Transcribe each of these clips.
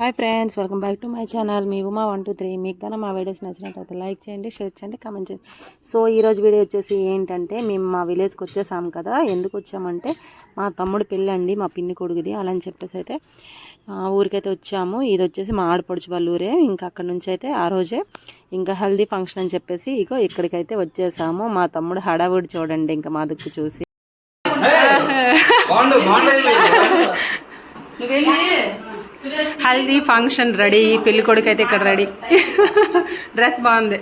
Hi friends welcome back to my channel. Me Uma one two three. మీకు కన్నా మా videos నచ్చినట్లయితే లైక్ చేయండి షేర్ చేయండి కామెంట్ చేయండి. సో ఈరోజు వీడియో వచ్చేసి ఏంటంటే మేము మా విలేజ్కి వచ్చేసాము కదా. ఎందుకు వచ్చామంటే మా తమ్ముడు పెళ్ళి అండి మా పిన్ని కొడుకుది అలా అని చెప్పేసి అయితే ఆ, ఊరికైతే వచ్చాము. ఇది వచ్చేసి మా ఆడపడుచు వాళ్ళ ఊరే. ఇంకా అక్కడ నుంచి అయితే ఆ రోజే ఇంకా హెల్దీ ఫంక్షన్ అని చెప్పేసి ఇగో ఇక్కడికైతే వచ్చేసాము. మా తమ్ముడు హడావుడి చూడండి ఇంకా మా దిక్కు చూసి. హల్దీ ఫంక్షన్ రెడీ పెళ్ళి కొడుకు అయితే ఇక్కడ రెడీ. డ్రెస్ బాగుంది.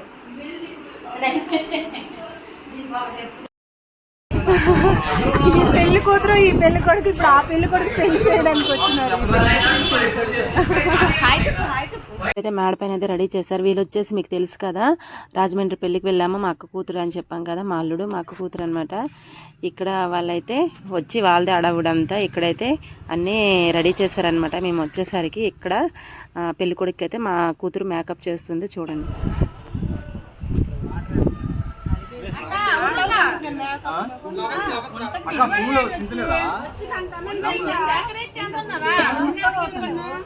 ఈ పెళ్ళి కూతురు ఈ పెళ్ళి కొడుకు ఇప్పుడు ఆ పెళ్ళి కొడుకు పెళ్ళి చేయడానికి వచ్చినారు. అయితే మేడ పైన అయితే రెడీ చేశారు. వీళ్ళు వచ్చేసి మీకు తెలుసు కదా రాజమండ్రి పెళ్ళికి వెళ్ళాము మా అక్క కూతురు అని చెప్పాం కదా మా అల్లుడు మా అక్క కూతురు అనమాట ఇక్కడ వాళ్ళైతే వచ్చి వాళ్ళదే అడవుడంతా ఇక్కడైతే అన్నీ రెడీ చేశారనమాట మేము వచ్చేసరికి ఇక్కడ ఆ, పెళ్ళి కొడుకు అయితే మా కూతురు మేకప్ చేస్తుంది చూడండి. అక్క పూలు చించలేదా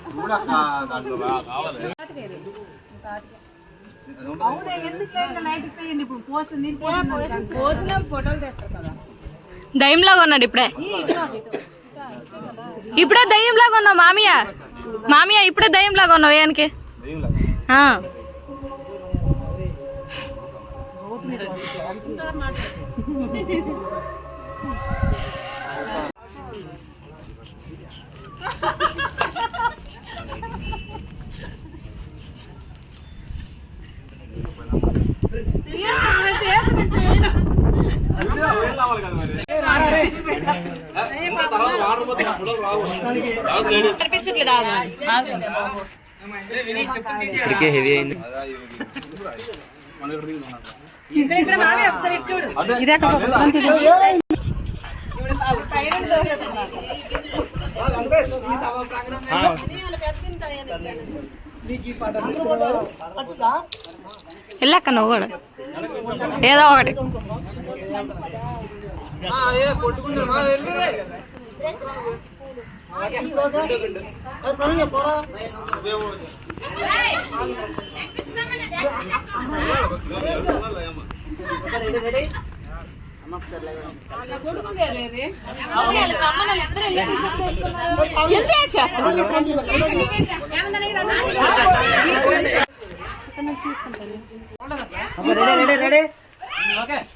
పూలక్క దాంట్లో రా- కావాలి దయ్యంలాగా ఉన్నాడు ఇప్పుడే. ఇప్పుడే దయ్యంలాగా ఉన్నావు మామయ్య మామయ్య ఇప్పుడే దయ్యంలాగా ఉన్నావు ఏనికి Ha ఇక్కడికే హెవీ అయింది వాటర్ పోతే ఆ పూలు రావు. ఇదే అక్కడ ఆ, లేదా?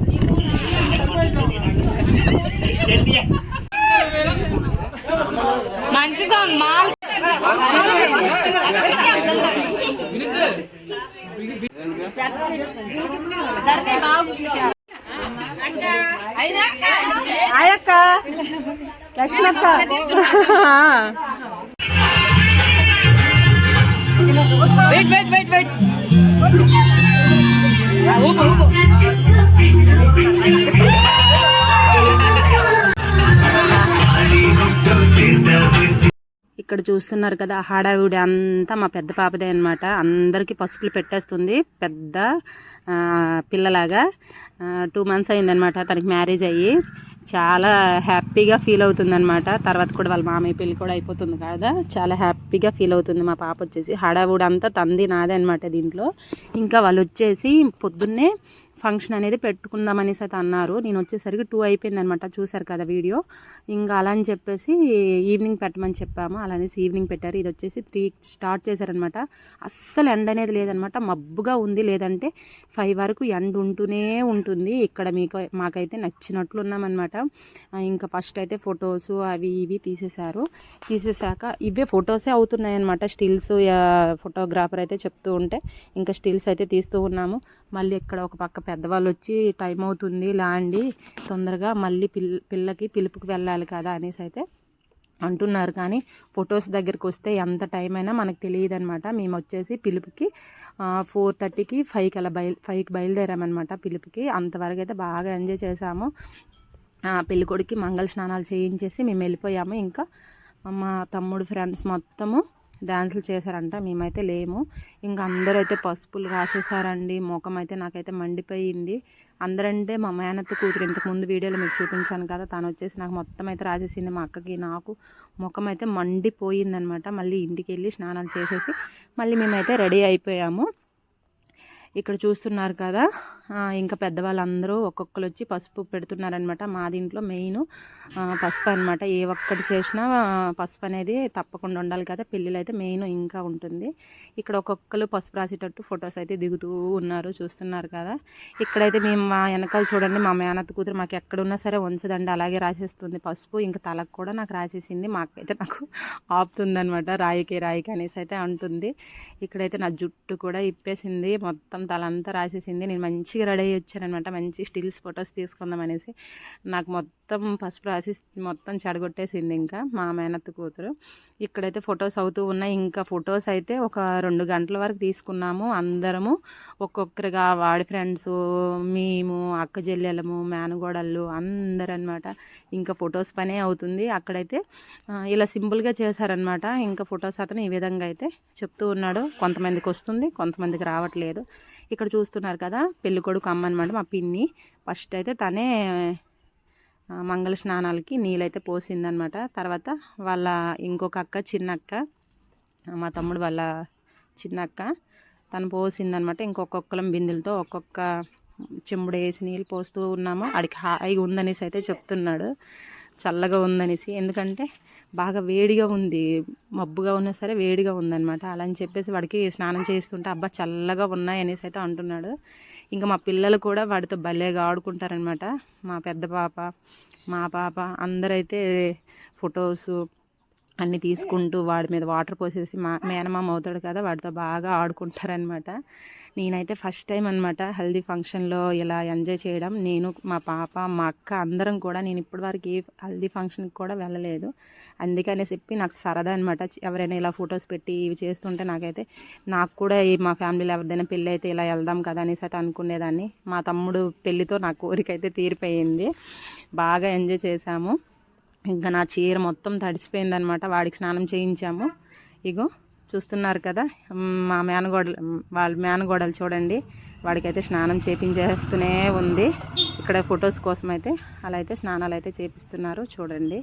Thirty three. తిరగండి, నాలుగు. మంచి song mall ఆయక్క Lakshmakka wait wait wait wait ఇక్కడ చూస్తున్నారు కదా హడావిడి అంతా మా పెద్ద పాపదే అనమాట అందరికీ పసుపులు పెట్టేస్తుంది. పెద్ద పిల్లలాగా. టూ మంత్స్ అయిందనమాట తనకి మ్యారేజ్ అయ్యి. చాలా హ్యాపీగా ఫీల్ అవుతుందనమాట తర్వాత కూడా వాళ్ళ మామయ్య పెళ్ళి కూడా అయిపోతుంది కదా. చాలా హ్యాపీగా ఫీల్ అవుతుంది మా పాప వచ్చేసి. హడావుడి అంతా తంది నాదే అనమాట దీంట్లో. ఇంకా వాళ్ళు వచ్చేసి పొద్దున్నే ఫంక్షన్ అనేది పెట్టుకుందాం అనేసి అయితే అన్నారు. నేను వచ్చేసరికి టూ అయిపోయిందనమాట చూశారు కదా వీడియో. ఇంకా అలా అని చెప్పేసి ఈవినింగ్ పెట్టమని చెప్పాము. అలానేసి ఈవినింగ్ పెట్టారు. ఇది వచ్చేసి త్రీ స్టార్ట్ చేశారనమాట అస్సలు ఎండ అనేది లేదనమాట మబ్బుగా ఉంది. లేదంటే ఫైవ్ వరకు ఎండ ఉంటూనే ఉంటుంది. ఇక్కడ మీకు మాకైతే నచ్చినట్లు ఉన్నామన్నమాట. ఇంకా ఫస్ట్ అయితే ఫొటోస్ అవి ఇవి తీసేశారు. తీసేశాక ఇవే ఫొటోసే అవుతున్నాయి అనమాట స్టిల్స్ ఫోటోగ్రాఫర్ అయితే చెప్తూ ఉంటే ఇంకా స్టిల్స్ అయితే తీస్తూ ఉన్నాము. మళ్ళీ ఇక్కడ ఒక పక్క పెద్దవాళ్ళు వచ్చి టైం అవుతుంది లాండి తొందరగా మళ్ళీ పిల్ల పిల్లకి పిలుపుకి వెళ్ళాలి కదా అనేసి అయితే అంటున్నారు. కానీ ఫొటోస్ దగ్గరికి వస్తే ఎంత టైం అయినా మనకు తెలియదు అనమాట మేము వచ్చేసి పిలుపుకి ఫోర్ థర్టీకి ఫైవ్కి అలా బయలు ఫైవ్కి బయలుదేరామన్నమాట పిలుపుకి. అంతవరకు అయితే బాగా ఎంజాయ్ చేసాము పెళ్ళికొడికి మంగళ స్నానాలు చేయించేసి మేము వెళ్ళిపోయాము ఇంకా మా తమ్ముడు ఫ్రెండ్స్ మొత్తము డ్యాన్సులు చేశారంట మేమైతే లేము. ఇంకా అందరూ అయితే పసుపులు రాసేసారండి ముఖం అయితే నాకైతే మండిపోయింది. అందరంటే మా మేనత్త కూతురు ఇంతకుముందు వీడియోలో మీకు చూపించాను కదా తను వచ్చేసి నాకు మొత్తం అయితే రాసేసింది మా అక్కకి నాకు ముఖం అయితే మండిపోయిందనమాట. మళ్ళీ ఇంటికి వెళ్ళి స్నానాలు చేసేసి మళ్ళీ మేమైతే రెడీ అయిపోయాము. ఇక్కడ చూస్తున్నారు కదా ఇంకా పెద్దవాళ్ళందరూ ఒక్కొక్కరు వచ్చి పసుపు పెడుతున్నారనమాట మా దీంట్లో మెయిన్. పసుపు అనమాట ఏ ఒక్కటి చేసినా పసుపు అనేది తప్పకుండా ఉండాలి కదా. పెళ్ళిలో అయితే మెయిన్ ఇంకా ఉంటుంది. ఇక్కడ ఒక్కొక్కరు పసుపు రాసేటట్టు ఫొటోస్ అయితే దిగుతూ ఉన్నారు చూస్తున్నారు కదా. ఇక్కడైతే మేము మా వెనకాల చూడండి మా మేనత్త కూతురు మాకు ఎక్కడున్నా సరే ఉంచదండి. అలాగే రాసేస్తుంది పసుపు. ఇంకా తలకు కూడా నాకు రాసేసింది. మాకైతే నాకు ఆపుతుందనమాట రాయికి రాయికి అనేసి అయితే ఉంటుంది ఇక్కడైతే నా జుట్టు కూడా ఇప్పేసింది. మొత్తం తలంతా రాసేసింది. నేను మంచిగా రెడీ అయ్యి వచ్చానమాట మంచి స్టిల్స్ ఫొటోస్ తీసుకుందాం అనేసి. నాకు మొత్తం ఫస్ట్ ప్రాసెస్ మొత్తం చెడగొట్టేసింది ఇంకా మా మేనత్త కూతురు. ఇక్కడైతే ఫొటోస్ అవుతూ ఉన్నాయి. ఇంకా ఫొటోస్ అయితే ఒక రెండు గంటల వరకు తీసుకున్నాము. అందరము ఒక్కొక్కరిగా వాడి ఫ్రెండ్స్ మేము అక్క చెల్లెలము మేనగోడళ్ళు అందరు అనమాట ఇంకా ఫొటోస్ పనే అవుతుంది. అక్కడైతే ఇలా సింపుల్గా చేశారనమాట ఇంకా ఫొటోస్ అతను ఈ విధంగా అయితే చెప్తూ ఉన్నాడు. కొంతమందికి వస్తుంది కొంతమందికి రావట్లేదు. ఇక్కడ చూస్తున్నారు కదా పెళ్ళికొడుకు అమ్మ అనమాట మా పిన్ని. ఫస్ట్ అయితే తనే మంగళ స్నానాలకి నీళ్ళైతే పోసిందనమాట తర్వాత వాళ్ళ ఇంకొక అక్క చిన్న అక్క మా తమ్ముడు వాళ్ళ చిన్న అక్క తను పోసిందనమాట ఇంకొకొక్కలం బిందెలతో ఒక్కొక్క చెంబుడు వేసి నీళ్ళు పోస్తూ ఉన్నాము. అడికి హాయిగా ఉందనేసి అయితే చెప్తున్నాడు. చల్లగా ఉందనేసి. ఎందుకంటే బాగా వేడిగా ఉంది మబ్బుగా ఉన్నా సరే వేడిగా ఉందనమాట అలా అని చెప్పేసి వాడికి స్నానం చేస్తుంటే అబ్బా చల్లగా ఉన్నాయి అనేసి అయితే అంటున్నాడు. ఇంకా మా పిల్లలు కూడా వాడితో భలేగా ఆడుకుంటారనమాట మా పెద్ద పాప మా పాప అందరైతే ఫొటోస్ అన్నీ తీసుకుంటూ వాడి మీద వాటర్ పోసేసి మా మేనమామ అవుతాడు కదా వాడితో బాగా ఆడుకుంటారనమాట నేనైతే ఫస్ట్ టైం అనమాట హల్దీ ఫంక్షన్లో ఇలా ఎంజాయ్ చేయడం. నేను మా పాప మా అక్క అందరం కూడా నేను ఇప్పటివరకు ఏ హల్దీ ఫంక్షన్కి కూడా వెళ్ళలేదు. అందుకనే చెప్పి నాకు సరదా అనమాట ఎవరైనా ఇలా ఫొటోస్ పెట్టి ఇవి చేస్తుంటే నాకైతే నాకు కూడా ఈ మా ఫ్యామిలీలో ఎవరిదైనా పెళ్ళి అయితే ఇలా వెళ్దాం కదా అనేసి అయితే అనుకునేదాన్ని. మా తమ్ముడు పెళ్ళితో నా కోరిక అయితే తీరిపోయింది. బాగా ఎంజాయ్ చేశాము. ఇంకా నా చీర మొత్తం తడిసిపోయిందనమాట వాడికి స్నానం చేయించాము. ఇగో చూస్తున్నారు కదా మా మేనగోడలు వాళ్ళ మేనగోడలు చూడండి. వాడికైతే స్నానం చేపించేస్తూనే ఉంది. ఇక్కడ ఫొటోస్ కోసం అయితే అలా అయితే స్నానాలు అయితే చేపిస్తున్నారు. చూడండి.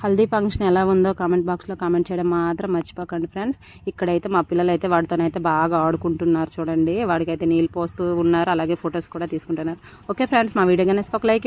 హల్దీ ఫంక్షన్ ఎలా ఉందో కామెంట్ బాక్స్లో కామెంట్ చేయడం మాత్రం మర్చిపోకండి ఫ్రెండ్స్. ఇక్కడైతే మా పిల్లలు అయితే వాడితోనైతే బాగా ఆడుకుంటున్నారు చూడండి. వాడికైతే నీళ్ళు పోస్తూ ఉన్నారు. అలాగే ఫొటోస్ కూడా తీసుకుంటున్నారు. ఓకే ఫ్రెండ్స్ మా వీడియో కనేస్తే ఒక లైక్